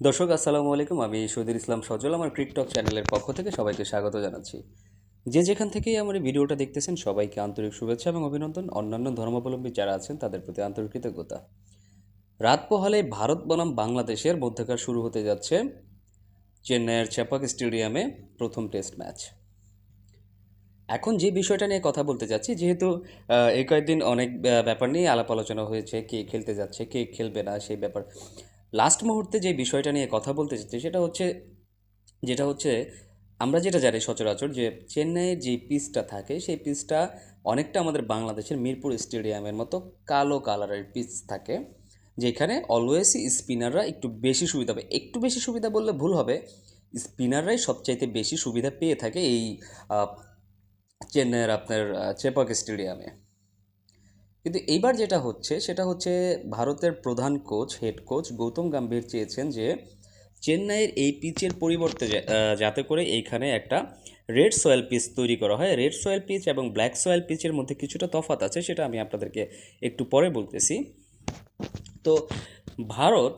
দর্শক, আসসালামু আলাইকুম। আমি শহীদুল ইসলাম সজল, আমার ক্রিকটক চ্যানেলের পক্ষ থেকে সবাইকে স্বাগত জানাচ্ছি। যে যেখান থেকেই আমার এই ভিডিওটা দেখতেছেন, সবাইকে আন্তরিক শুভেচ্ছা এবং অভিনন্দন। অন্যান্য ধর্মাবলম্বী যারা আছেন, তাদের প্রতি আন্তরিক কৃতজ্ঞতা। রাত পোহালে ভারত বনাম বাংলাদেশের মধ্যকার শুরু হতে যাচ্ছে চেন্নাইয়ের চেপাক স্টেডিয়ামে প্রথম টেস্ট ম্যাচ। এখন যে বিষয়টা নিয়ে কথা বলতে যাচ্ছি, যেহেতু এই কয়েকদিন অনেক ব্যাপার নিয়ে আলাপ আলোচনা হয়েছে, কে খেলতে যাচ্ছে, কে খেলবে না, সেই ব্যাপার। লাস্ট মুহূর্তে যে বিষয়টা নিয়ে কথা বলতে চাচ্ছি সেটা হচ্ছে, যেটা হচ্ছে আমরা যেটা জানি সচরাচর যে চেন্নাইয়ের যে পিচটা থাকে সেই পিচটা অনেকটা আমাদের বাংলাদেশের মিরপুর স্টেডিয়ামের মতো কালো কালারের পিচ থাকে, যেখানে অলওয়েজই স্পিনাররা একটু বেশি সুবিধা পাবে একটু বেশি সুবিধা বললে ভুল হবে, স্পিনাররাই সবচাইতে বেশি সুবিধা পেয়ে থাকে এই চেন্নাইয়ের আপনার চেপাক স্টেডিয়ামে। কিন্তু এইবার যেটা হচ্ছে, সেটা হচ্ছে ভারতের প্রধান coach head coach Gautam Gambhir চেয়েছেন যে চেন্নাইয়ের এই পিচের পরিবর্তে যাতে করে এইখানে একটা রেড সয়েল পিচ তৈরি করা হয়। রেড সয়েল পিচ এবং ব্ল্যাক সয়েল পিচের মধ্যে কিছুটা তফাত আছে, সেটা আমি আপনাদেরকে একটু পরে বলতেছি। তো ভারত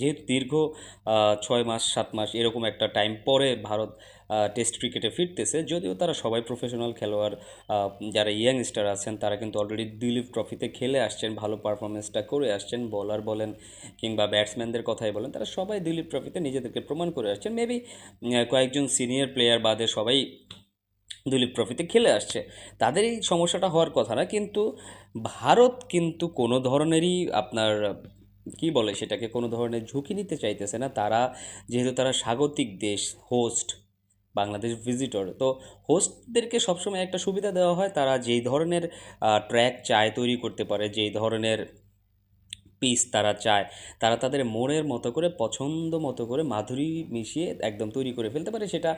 যেহেতু দীর্ঘ ছয় মাস, সাত মাস এরকম একটা টাইম পরে ভারত টেস্ট ক্রিকেটে ফিরতেছে, যদিও তারা সবাই প্রফেশনাল খেলোয়াড় যারা ইয়াংস্টার আছেন তারা কিন্তু অলরেডি দিলীপ ট্রফিতে খেলে আসছেন, ভালো পারফরমেন্সটা করে আসছেন বোলার বলেন কিংবা ব্যাটসম্যানদের কথাই বলেন, তারা সবাই দিলীপ ট্রফিতে নিজেদেরকে প্রমাণ করে আসছেন মেবি কয়েকজন সিনিয়র প্লেয়ার বাদে সবাই দিলীপ ট্রফিতে খেলে আসছে, তাদের এই সমস্যাটা হওয়ার কথা না, কিন্তু ভারত কিন্তু কোনো ধরনেরই আপনার কি বলে সেটাকে, কোনো ধরনের ঝুঁকি নিতে চাইতেছে না। তারা, যেহেতু তারা স্বাগতিক দেশ হোস্ট বাংলাদেশ ভিজিটর তো হোস্টদেরকে সবসময় একটা সুবিধা দেওয়া হয়। তারা যেই ধরনের ট্র্যাক চায়, তৈরি করতে পারে, যেই ধরনের পিস তারা চায়। তারা তাদের মনের মতো করে, পছন্দ মতো করে মাধুরী মিশিয়ে একদম তৈরি করে ফেলতে পারে সেটা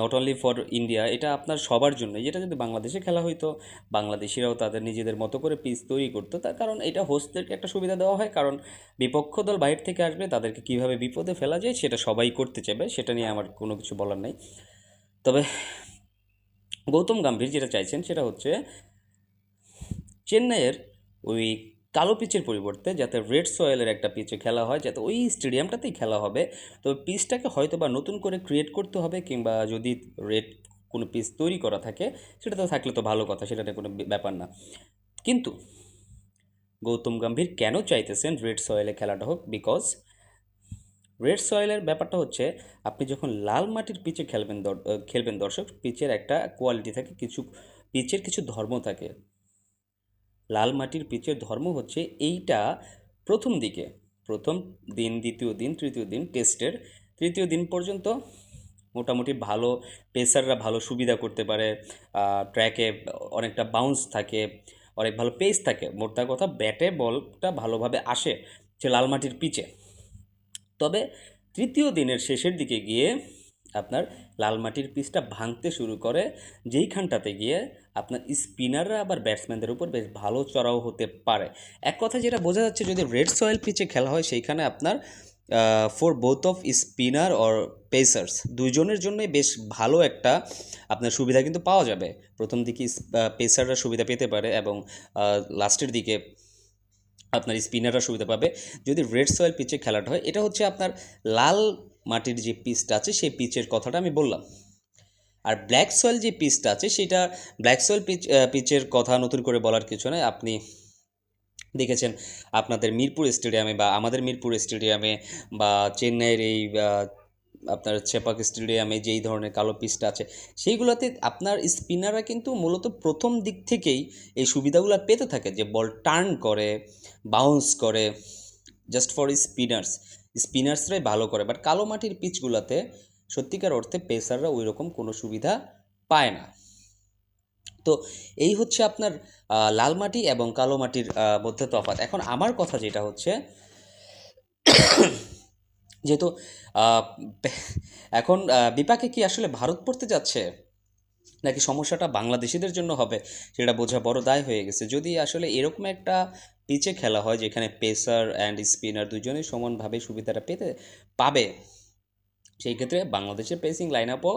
নট অনলি ফর ইন্ডিয়া এটা আপনার সবার জন্য। যেটা যদি বাংলাদেশে খেলা হইতো, বাংলাদেশিরাও তাদের নিজেদের মতো করে পিস তৈরি করতো। তার কারণ এটা হোস্টদেরকে একটা সুবিধা দেওয়া হয়, কারণ বিপক্ষ দল বাইরে থেকে আসবে, তাদেরকে কীভাবে বিপদে ফেলা যায় সেটা সবাই করতে চাইবে, সেটা নিয়ে আমার কোনো কিছু বলার নেই। তবে গৌতম গম্ভীর যেটা চাইছেন সেটা হচ্ছে, চেন্নাইয়ের ওই কালো পিচের পরিবর্তে যাতে রেড সয়েলের একটা পিচে খেলা হয়, যাতে ওই স্টেডিয়ামটাতেই খেলা হবে, তো পিচটাকে হয়তো বা নতুন করে ক্রিয়েট করতে হবে কিংবা যদি রেড কোনো পিচ তৈরি করা থাকে সেটা তো থাকলে তো ভালো কথা, সেটাতে কোনো ব্যাপার না। কিন্তু গৌতম গম্ভীর কেন চাইতেছেন রেড সয়েলে খেলাটা হোক? বিকজ রেড সয়েলের ব্যাপারটা হচ্ছে, আপনি যখন লাল মাটির পিচে খেলবেন খেলবেন দর্শক, পিচের একটা কোয়ালিটি থাকে, কিছু, পিচের কিছু ধর্ম থাকে। লাল মাটির পিচের ধর্ম হচ্ছে এইটা প্রথম দিকে। প্রথম দিন, দ্বিতীয় দিন, তৃতীয় দিন টেস্টের। তৃতীয় দিন পর্যন্ত মোটামুটি ভালো পেসাররা ভালো সুবিধা করতে পারে ট্র্যাকে অনেকটা বাউন্স থাকে, অনেক ভালো পেস থাকে। মোটা কথা ব্যাটে বলটা ভালোভাবে আসে সে লাল মাটির পিচে। তবে তৃতীয় দিনের শেষের দিকে গিয়ে আপনার লাল মাটির পিচটা ভাঙতে শুরু করে, যেইখানটাতে গিয়ে আপনার স্পিনাররা আবার ব্যাটসম্যানদের উপর বেশ ভালো চড়াও হতে পারে। এক কথা যেটা বোঝা যাচ্ছে, যদি রেড সয়েল পিচে খেলা হয়, সেইখানে আপনার for both off spinner or pacers দুজনের জন্যই বেশ ভালো একটা আপনার সুবিধা কিন্তু পাওয়া যাবে। প্রথম দিকে পেসাররা সুবিধা পেতে পারে এবং লাস্টের দিকে আপনার স্পিনাররা সুবিধা পাবে। যদি রেড সয়েল পিচে খেলাটা হয়, এটা হচ্ছে আপনার লাল মাটির যে পিচটা আছে, সেই পিচের কথাটা আমি বললাম। আর ব্ল্যাক সয়েল যে পিচটা আছে, সেটা ব্ল্যাক সয়েল পিচ পিচের কথা নতুন করে বলার কিছু নয় আপনি দেখেছেন আপনাদের মিরপুর স্টেডিয়ামে বা আমাদের মিরপুর স্টেডিয়ামে বা চেন্নাইয়ের এই আপনার চেপাক স্টেডিয়ামে যেই ধরনের কালো পিচটা আছে, সেইগুলোতে আপনার স্পিনাররা কিন্তু মূলত প্রথম দিক থেকেই এই সুবিধাগুলো পেতে থাকে যে বল টার্ন করে বাউন্স করে জাস্ট ফর স্পিনার্স স্পিনার্সরাই ভালো করে বাট কালো মাটির পিচগুলোতে সত্যিকার অর্থে পেসাররা ওই রকম কোনো সুবিধা পায় না। তো এই হচ্ছে আপনার লাল মাটি এবং কালো মাটির মধ্যে তফাৎ। এখন আমার কথা যেটা হচ্ছে, যেহেতু এখন বিপাকে কি আসলে ভারত পড়তে যাচ্ছে? নাকি সমস্যাটা বাংলাদেশিদের জন্য হবে সেটা বোঝা বড় দায় হয়ে গেছে। যদি আসলে এরকম একটা পিচে খেলা হয় যেখানে পেসার অ্যান্ড স্পিনার দুজনেই সমানভাবে সুবিধাটা পেতে পাবে, সেই ক্ষেত্রে বাংলাদেশের পেসিং লাইন আপও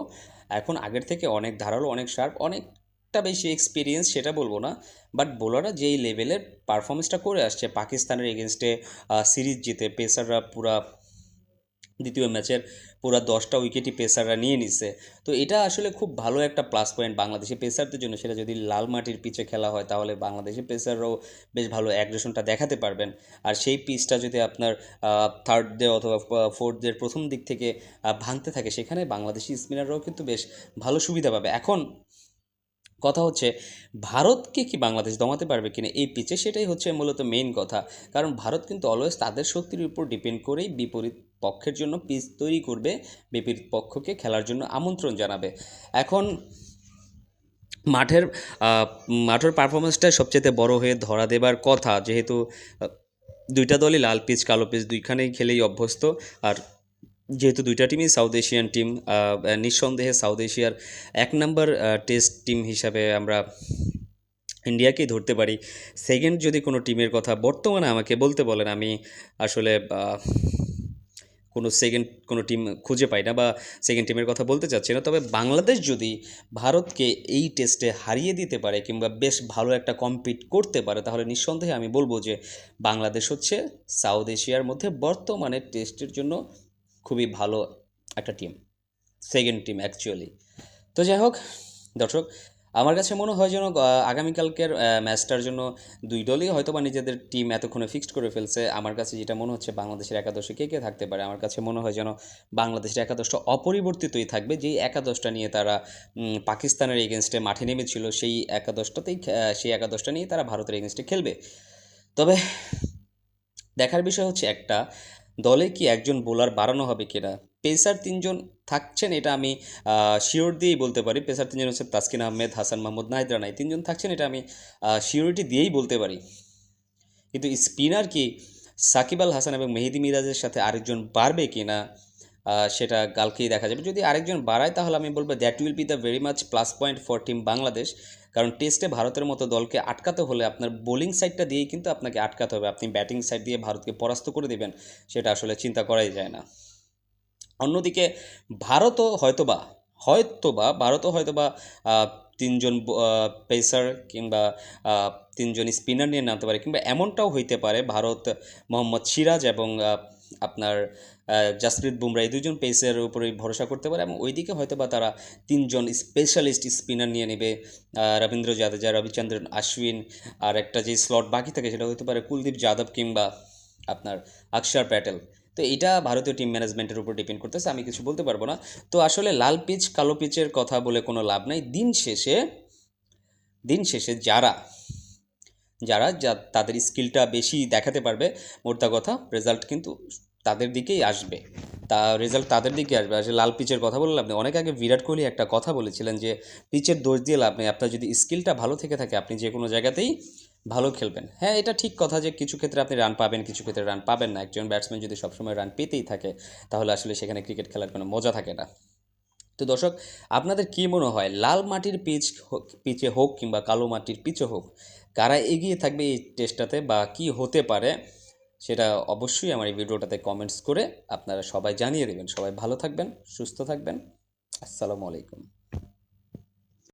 এখন আগের থেকে অনেক ধারালো, অনেক শার্প অনেকটা বেশি এক্সপিরিয়েন্স সেটা বলব না বাট বোলাররা যেই লেভেলের পারফরমেন্সটা করে আসছে, পাকিস্তানের এগেনস্টে সিরিজ জিতে, পেসাররা পুরা দ্বিতীয় ম্যাচের পুরো দশটা উইকেটই পেসাররা নিয়ে নিছে। তো এটা আসলে খুব ভালো একটা প্লাস পয়েন্ট বাংলাদেশি পেসারদের জন্য। সেটা যদি লাল মাটির পিচে খেলা হয়, তাহলে বাংলাদেশি পেসাররাও বেশ ভালো অ্যাগ্রেশনটা দেখাতে পারবেন। আর সেই পিচটা যদি আপনার থার্ড ডে অথবা ফোর্থ ডের প্রথম দিক থেকে ভাঙতে থাকে, সেখানে বাংলাদেশি স্পিনাররাও কিন্তু বেশ ভালো সুবিধা পাবে। এখন কথা হচ্ছে, ভারতকে কি বাংলাদেশ দমাতে পারবে কিনা এই পিচে সেটাই হচ্ছে মূলত মেইন কথা। কারণ ভারত কিন্তু অলওয়েজ তাদের শক্তির উপর ডিপেন্ড করেই বিপরীত পক্ষের জন্য পিচ তৈরি করবে, বিপরীত পক্ষকে খেলার জন্য আমন্ত্রণ জানাবে। এখন মাঠের মাঠের পারফরমেন্সটা সবচেয়ে বড় হয়ে ধরা দেবার কথা, যেহেতু দুইটা দলই লাল পিচ কালো পিচ দুইখানেই খেলেই অভ্যস্ত। আর যেহেতু দুইটা টিমই সাউথ এশিয়ান টিম নিঃসন্দেহে সাউথ এশিয়ার এক নম্বর টেস্ট টিম হিসাবে আমরা ইন্ডিয়াকেই ধরতে পারি। সেকেন্ড যদি কোনো টিমের কথা বর্তমানে আমাকে বলতে বলেন, আমি আসলে কোনো সেকেন্ড কোনো টিম খুঁজে পাই না বা সেকেন্ড টিমের কথা বলতে চাচ্ছি না। তবে বাংলাদেশ যদি ভারতকে এই টেস্টে হারিয়ে দিতে পারে কিংবা বেশ ভালো একটা কম্পিট করতে পারে, তাহলে নিঃসন্দেহে আমি বলব যে বাংলাদেশ হচ্ছে সাউথ এশিয়ার মধ্যে বর্তমানে টেস্টের জন্য খুবই ভালো একটা টিম সেকেন্ড টিম অ্যাকচুয়ালি তো যাই হোক, দর্শক, আমার কাছে মনে হয় যেন আগামীকালকের ম্যাচটার জন্য দুই দলই হয়তো বা নিজেদের টিম এতক্ষণে ফিক্সড করে ফেলছে। আমার কাছে যেটা মনে হচ্ছে, বাংলাদেশের একাদশে কে কে থাকতে পারে? আমার কাছে মনে হয় যেন বাংলাদেশের একাদশটা অপরিবর্তিতই থাকবে। যেই একাদশটা নিয়ে তারা পাকিস্তানের এগেনস্টে মাঠে নেমেছিল, সেই একাদশটাতেই সেই একাদশটা নিয়ে তারা ভারতের এগেনস্টে খেলবে। তবে দেখার বিষয় হচ্ছে একটা দলে কি একজন বোলার বাড়ানো হবে কিনা? পেসার তিনজন থাকছেন এটা আমি শিওর দিয়েই বলতে পারি। পেসার তিনজন হচ্ছে তাসকিন আহমেদ হাসান মাহমুদ নাহিদ রানাই। তিনজন থাকছেন এটা আমি শিওরিটি দিয়েই বলতে পারি। কিন্তু স্পিনার কি সাকিব আল হাসান এবং মেহেদি মিরাজের সাথে আরেকজন বাড়বে কি না আহ, সেটা কালকেই দেখা যাবে। যদি আরেকজন বাড়ায়, তাহলে আমি বলব that will be the very much plus point for team Bangladesh. কারণ টেস্টে ভারতের মতো দলকে আটকাতে হলে আপনার বোলিং সাইডটা দিয়েই কিন্তু আপনাকে আটকাতে হবে। আপনি ব্যাটিং সাইড দিয়ে ভারতকে পরাস্ত করে দেবেন, সেটা আসলে চিন্তা করাই যায় না। অন্যদিকে ভারতও হয়তোবা হয়তোবা, ভারতও হয়তোবা তিনজন পেসার কিংবা তিনজন স্পিনার নিয়ে নামতে পারে। কিংবা এমনটাও হইতে পারে, ভারত মোহাম্মদ সিরাজ এবং আপনার জাসপ্রীত বুমরা, এই দুজন পেসারের উপরেই ভরসা করতে পারে এবং ওইদিকে হয়তো বা তারা তিনজন স্পেশালিস্ট স্পিনার নিয়ে নেবে রবীন্দ্র জাদেজা, রবিচন্দ্রন আশ্বিন আর একটা যে স্লট বাকি থাকে সেটা হতে পারে কুলদীপ যাদব কিংবা আপনার অক্ষর প্যাটেল। তো এটা ভারতীয় টিম ম্যানেজমেন্টের উপর ডিপেন্ড করতেছে, আমি কিছু বলতে পারব না। তো আসলে লাল পিচ কালো পিচের কথা বলে কোনো লাভ নাই। দিন শেষে দিন শেষে যারা যারা, যা তাদের স্কিলটা বেশি দেখাতে পারবে মোদ্দা কথা রেজাল্ট কিন্তু তাদের দিকেই আসবে। তা রেজাল্ট তাদের দিকে আসবে। আসলে লাল পিচের কথা বললে আপনি অনেক আগে বিরাট কোহলি একটা কথা বলেছিলেন যে পিচের দোষ দিয়ে লাভ নেই, আপনার যদি স্কিলটা ভালো থেকে থাকে, আপনি যে কোনো জায়গাতেই ভালো খেলবেন। হ্যাঁ এটা ঠিক কথা যে, কিছু ক্ষেত্রে আপনি রান পাবেন, কিছু ক্ষেত্রে রান পাবেন না। একজন ব্যাটসম্যান যদি সবসময় রান পেতেই থাকে, তাহলে আসলে সেখানে ক্রিকেট খেলার কোনো মজা থাকে না। তো দর্শক, আপনাদের কি মনে হয়, লাল মাটির পিচ পিচে হোক কিংবা কালো মাটির পিচে হোক কারা এগিয়ে থাকবে এই টেস্টটাতে বা কি হতে পারে, সেটা অবশ্যই আমার এই ভিডিওটাতে কমেন্টস করে আপনারা সবাই জানিয়ে দেবেন। সবাই ভালো থাকবেন, সুস্থ থাকবেন। আসসালামু আলাইকুম।